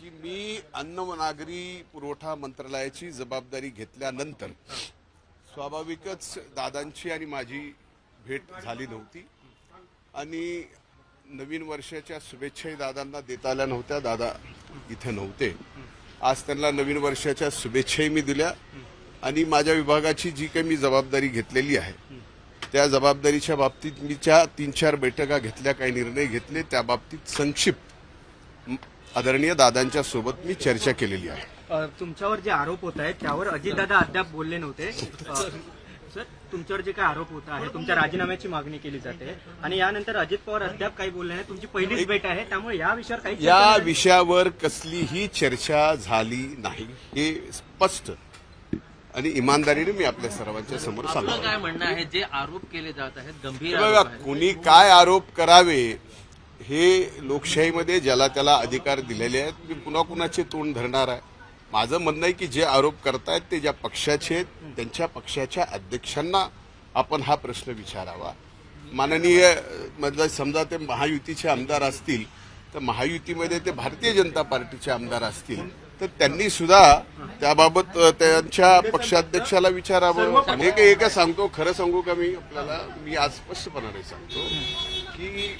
की मी अन्न व नागरी पुरवठा मंत्रालयाची जबाबदारी घेतल्यानंतर स्वाभाविकच दादांची आणि माझी भेट झाली नव्हती. आणि नवीन वर्षाच्या शुभेच्छाही दादांना देता आल्या नव्हत्या. दादा इथे नव्हते. आज त्यांना नवीन वर्षाच्या शुभेच्छाही मी दिल्या. आणि माझ्या विभागाची जी काही मी जबाबदारी घेतलेली आहे त्या जबाबदारीच्या बाबतीत मी ज्या तीन चार बैठका घेतल्या काही निर्णय घेतले. त्या बाबतीत संक्षिप्त आदरणीय दादांच्या सोबत मी चर्चा केलेली आहे. अ, तुमच्यावर जे आरोप होत आहेत त्यावर अजितदादा अद्याप बोलले नव्हते. सर तुमच्यावर जे काय आरोप होत आहे तुमच्या राजीनाम्याची मागणी केली जाते. आणि यानंतर अजित पवार अद्याप काही बोलले नाही तुमची पहिलीच भेट आहे त्यामुळे या विषयावर काही चर्चा या नाही. विषयावर कसलीही चर्चा झाली नाही. हे स्पष्ट आणि इमानदारीने मी आपल्या सर्वांच्या समोर आपलं सांगतो. काय म्हणणं आहे? जे आरोप केले जात आहेत गंभीर बघा आरोप आहेत. कुणी काय आरोप करावे हे लोकशाहीमध्ये ज्याला त्याला अधिकार दिलेले आहेत मी पुन्हा कुणाचे तोंड धरणार आहे? माझं म्हणणं आहे की जे आरोप करतायत ते ज्या पक्षाचे आहेत त्यांच्या पक्षाच्या अध्यक्षांना आपण हा प्रश्न विचारावा. माननीय म्हणजे समजा ते महायुतीचे आमदार असतील तर महायुतीमध्ये ते भारतीय जनता पार्टीचे आमदार असतील तर त्यांनी सुद्धा त्याबाबत त्यांच्या पक्षाध्यक्षाला विचारावं. हे काय हे काय सांगतो? खरं सांगू का मी? आपल्याला मी आज स्पष्टपणाने सांगतो की